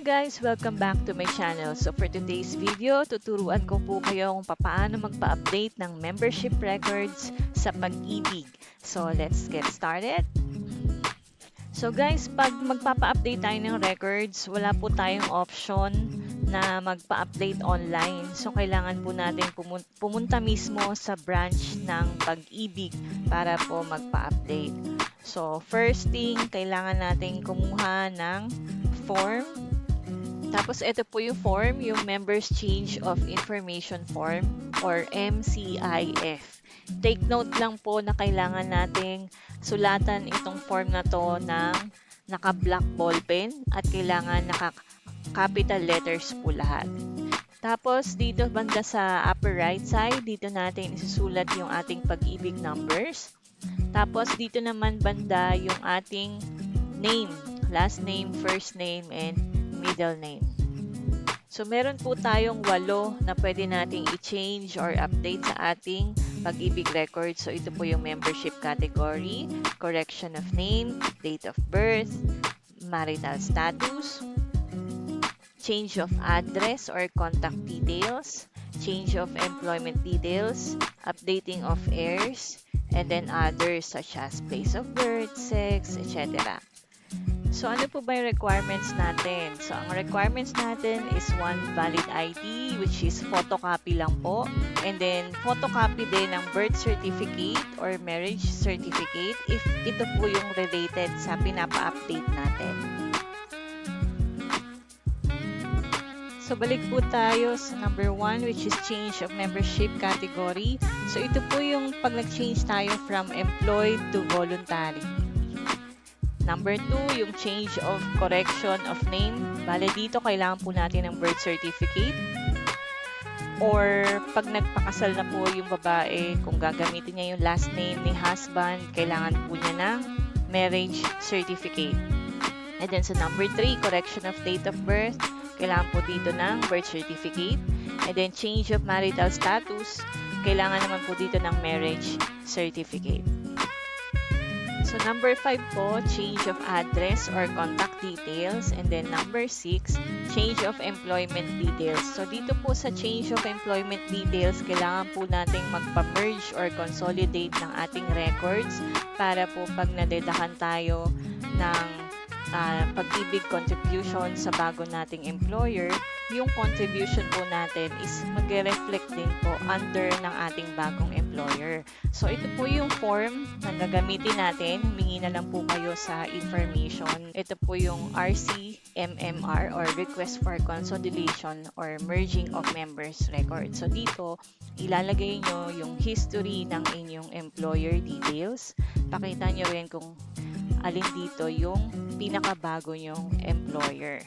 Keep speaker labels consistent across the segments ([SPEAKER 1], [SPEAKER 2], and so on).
[SPEAKER 1] Guys! Welcome back to my channel. So for today's video, tuturuan ko po kayo kung paano magpa-update ng membership records sa pag-ibig. So let's get started. So guys, pag magpapa-update tayo ng records, wala po tayong option na magpa-update online. So kailangan po natin pumun- pumunta mismo sa branch ng pag-ibig para po magpa-update. So first thing, kailangan natin kumuha ng form. Tapos ito po yung form, yung Members Change of Information Form or MCIF. Take note lang po na kailangan nating sulatan itong form na to ng naka-black ballpen at kailangan naka-capital letters po lahat. Tapos dito banda sa upper right side, dito natin isusulat yung ating pag-ibig numbers. Tapos dito naman banda yung ating name, last name, first name, and middle name. So, meron po tayong walo na pwede nating i-change or update sa ating pag-ibig record. So, ito po yung membership category, correction of name, date of birth, marital status, change of address or contact details, change of employment details, updating of heirs, and then others such as place of birth, sex, etc. So, ano po ba yung requirements natin? So, ang requirements natin is one valid ID, which is photocopy lang po. And then, photocopy din ng birth certificate or marriage certificate if ito po yung related sa pinapa-update natin. So, balik po tayo sa number one, which is change of membership category. So, ito po yung pag nag-change tayo from employed to voluntary. Number two, yung change of correction of name. Bale dito, kailangan po natin ng birth certificate. Or pag nagpakasal na po yung babae, kung gagamitin niya yung last name ni husband, kailangan po niya ng marriage certificate. And then sa number three, correction of date of birth. Kailangan po dito ng birth certificate. And then change of marital status. Kailangan naman po dito ng marriage certificate. So, number 5 po, change of address or contact details. And then, number 6, change of employment details. So, dito po sa change of employment details, kailangan po nating magpa-merge or consolidate ng ating records para po pag nadedahan tayo ng uh, pag-ibig contribution sa bago nating employer, yung contribution po natin is mag-reflect din po under ng ating bagong employer. So, ito po yung form na gagamitin natin. Humingi na lang po kayo sa information. Ito po yung RCMMR or Request for Consolidation or Merging of Members Record. So, dito, ilalagay nyo yung history ng inyong employer details. Pakita nyo rin kung alin dito yung pinakabago nyong employer.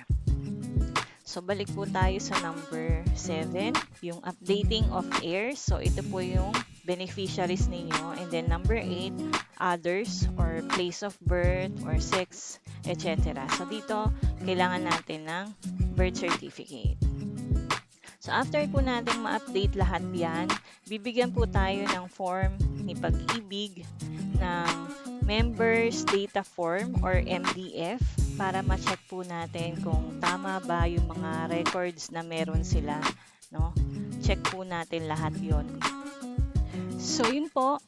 [SPEAKER 1] So, balik po tayo sa number 7, yung updating of heirs. So, ito po yung beneficiaries ninyo. And then, number 8, others or place of birth or sex, etc. So, dito, kailangan natin ng birth certificate. So, after po natin ma-update lahat yan, bibigyan po tayo ng form ni Pag-ibig ng Members Data Form or MDF para ma-check po natin kung tama ba yung mga records na meron sila. No? Check po natin lahat yon. So, yun po.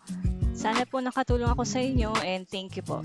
[SPEAKER 1] Sana po nakatulong ako sa inyo and thank you po.